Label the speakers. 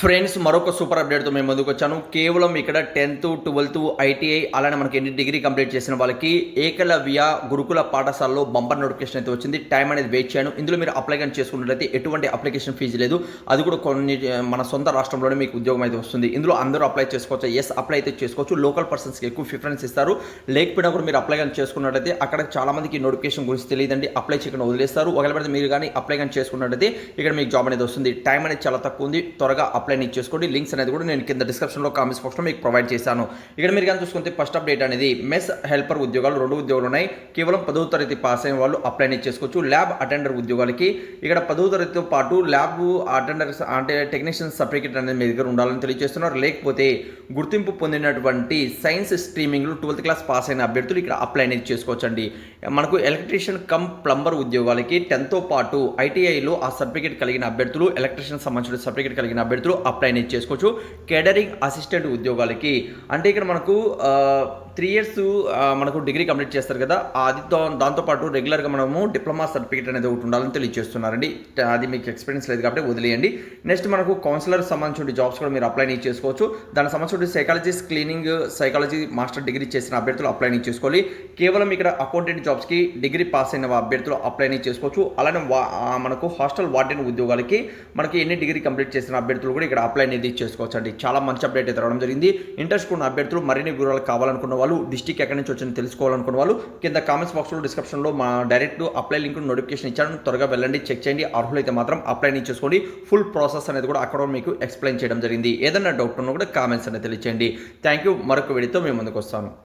Speaker 1: Friends మరొక super అప్డేట్తో మేము ముందుకు వచ్చాను. కేవలం ఇక్కడ టెన్త్ ట్వెల్త్ ఐటీఐ అలానే మనకి ఎన్ని డిగ్రీ కంప్లీట్ చేసిన వాళ్ళకి ఏకలవ్య గురుకుల పాఠశాలలో బంపర్ నోటిఫికేషన్ అయితే వచ్చింది. టైం అనేది వెయిట్ చేయను. ఇందులో మీరు అప్లై కానీ చేసుకున్నట్లయితే ఎటువంటి అప్లికేషన్ ఫీజు లేదు. అది కూడా కొన్ని మన సొంత రాష్ట్రంలోనే మీకు ఉద్యోగం అయితే వస్తుంది. ఇందులో అందరూ అప్లై చేసుకోవచ్చు? ఎస్ అప్లై అయితే చేసుకోవచ్చు. లోకల్ పర్సన్స్కి ఎక్కువ ప్రిఫరెన్స్ ఇస్తారు. లేకపోయినా కూడా మీరు అప్లై కానీ చేసుకున్నట్లయితే అక్కడ చాలా మందికి నోటిఫికేషన్ గురించి తెలియదండి. అప్లై చేయకుండా వదిలేస్తారు. ఒకవేళ మీరు కానీ అప్లై కానీ చేసుకున్నట్లయితే ఇక్కడ మీకు జాబ్ అనేది వస్తుంది. టైం అనేది చాలా తక్కువ ఉంది. త్వరగా అప్లై అప్లై చేసుకోండి. లింక్స్ అనేది కూడా నేను కింద డిస్క్రిప్షన్లో కామెంట్స్ బాక్స్లో మీకు ప్రొవైడ్ చేశాను. ఇక్కడ మీరు కానీ చూసుకుంటే ఫస్ట్ అప్డేట్ అనేది మెస్ హెల్పర్ ఉద్యోగాలు రెండు ఉద్యోగాలు ఉన్నాయి. కేవలం పదవ తరగతి పాస్ అయిన వాళ్ళు అప్లై చేసుకోవచ్చు. ల్యాబ్ అటెండర్ ఉద్యోగాలకి ఇక్కడ పదవ తరగతితో పాటు ల్యాబ్ అటెండర్ అంటే టెక్నీషియన్ సర్టిఫికేట్ అనేది మీ దగ్గర ఉండాలని తెలియజేస్తున్నారు. లేకపోతే గుర్తింపు పొందినటువంటి సైన్స్ స్ట్రీమింగ్లో ట్వెల్త్ క్లాస్ పాస్ అయిన అభ్యర్థులు ఇక్కడ అప్లై అనేది చేసుకోవచ్చండి. మనకు ఎలక్ట్రీషియన్ కమ్ ప్లంబర్ ఉద్యోగాలకి టెన్త్తో పాటు ఐటీఐలో ఆ సర్టిఫికేట్ కలిగిన అభ్యర్థులు ఎలక్ట్రీషియన్ సంబంధించిన సర్టిఫికేట్ కలిగిన అభ్యర్థులు అప్లై అనేది చేసుకోవచ్చు. కేడరింగ్ అసిస్టెంట్ ఉద్యోగాలకి. అంటే ఇక్కడ మనకు త్రీ ఇయర్స్ మనకు డిగ్రీ కంప్లీట్ చేస్తారు కదా అది దాంతోపాటు రెగ్యులర్గా మనము డిప్లొమా సర్టిఫికేట్ అనేది ఒకటి ఉండాలని తెలియజేస్తున్నారండి. అది మీకు ఎక్స్పీరియన్స్ లేదు కాబట్టి వదిలేయండి. నెక్స్ట్ మనకు కౌన్సిలర్ సంబంధించిన జాబ్స్ కూడా మీరు అప్లై చేసుకోవచ్చు. దానికి సంబంధించిన psychologist clinical psychology master degree చేసిన అభ్యర్థులు అప్లై చేసుకోవాలి. కేవలం ఇక్కడ అకౌంటెంట్ జాబ్స్కి డిగ్రీ పాస్ అయిన అభ్యర్థులు అప్లై చేసుకోవచ్చు. అలానే వా- మనకు హాస్టల్ వార్డెన్ ఉద్యోగాలకి మనకి ఎన్ని డిగ్రీ కంప్లీట్ చేసిన అభ్యర్థులు కూడా ఇక్కడ అప్లై అనేది చేసుకోవచ్చు అండి చాలా మంచి అప్డేట్ అయితే రావడం జరిగింది. ఇంట్రెస్ట్ ఉన్న అభ్యర్థులు మరిన్ని వివరాలు కావాలనుకున్న వాళ్ళు డిస్టిక్ ఎక్కడి నుంచి వచ్చిందో తెలుసుకోవాలనుకున్న వాళ్ళు కింద కామెంట్స్ బాక్స్లో డిస్క్రిప్షన్లో మా డైరెక్ట్ అప్లై లింక్ నోటిఫికేషన్ ఇచ్చాను. త్వరగా వెళ్ళండి చెక్ చేయండి. అర్హులైతే మాత్రం అప్లై నుంచి చేసుకోండి. ఫుల్ ప్రాసెస్ అనేది కూడా అక్కడ మీకు ఎక్స్ప్లెయిన్ చేయడం జరిగింది. ఏదైనా డౌట్ ఉన్నా కూడా కామెంట్స్ అనేది తెలియచేయండి. థ్యాంక్ యూ మరొక వీడియోతో మేము ముందుకు వస్తాను